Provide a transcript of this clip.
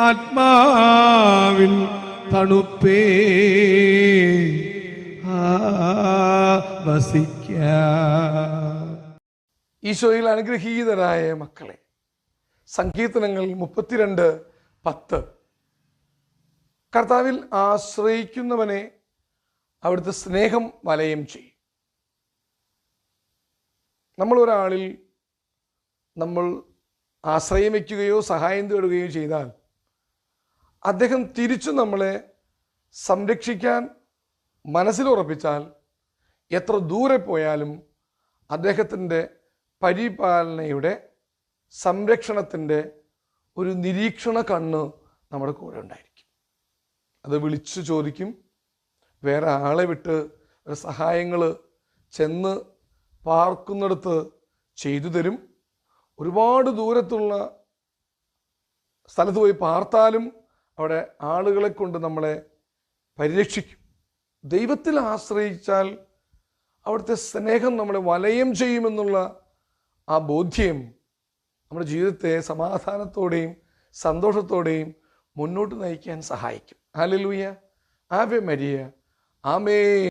ആത്മാവിൻ തണുപ്പേ. വസിക്ക. ഈശോയിൽ അനുഗ്രഹീതരായ മക്കളെ സങ്കീർത്തനങ്ങൾ മുപ്പത്തിരണ്ട് പത്ത്. കർത്താവിൽ ആശ്രയിക്കുന്നവനെ അവിടുത്തെ സ്നേഹം വലയം ചെയ്യും. നമ്മൾ ഒരാളിൽ നമ്മൾ ആശ്രയം വയ്ക്കുകയോ സഹായം തേടുകയോ ചെയ്താൽ അദ്ദേഹം തിരിച്ചു നമ്മളെ സംരക്ഷിക്കാൻ മനസ്സിലുറപ്പിച്ചാൽ എത്ര ദൂരെ പോയാലും അദ്ദേഹത്തിന്റെ പരിപാലനയുടെ സംരക്ഷണത്തിന്റെ ഒരു നിരീക്ഷണ കണ്ണ് നമ്മുടെ കൂടെ ഉണ്ടായിരിക്കും. അത് വിളിച്ചു ചോദിക്കും. വേറെ ആളെ വിട്ട് സഹായങ്ങൾ ചെന്ന് പാർക്കുന്നിടത്ത് ചെയ്തു തരും. ഒരുപാട് ദൂരത്തുള്ള സ്ഥലത്ത് പോയി പാർത്താലും അവിടെ ആളുകളെ കൊണ്ട് നമ്മളെ പരിരക്ഷിക്കും. ദൈവത്തിൽ ആശ്രയിച്ചാൽ അവിടുത്തെ സ്നേഹം നമ്മളെ വലയം ചെയ്യുമെന്നുള്ള ആ ബോധ്യം നമ്മുടെ ജീവിതത്തെ സമാധാനത്തോടെയും സന്തോഷത്തോടെയും മുന്നോട്ട് നയിക്കാൻ സഹായിക്കും. Hallelujah Ave Maria. ആമേ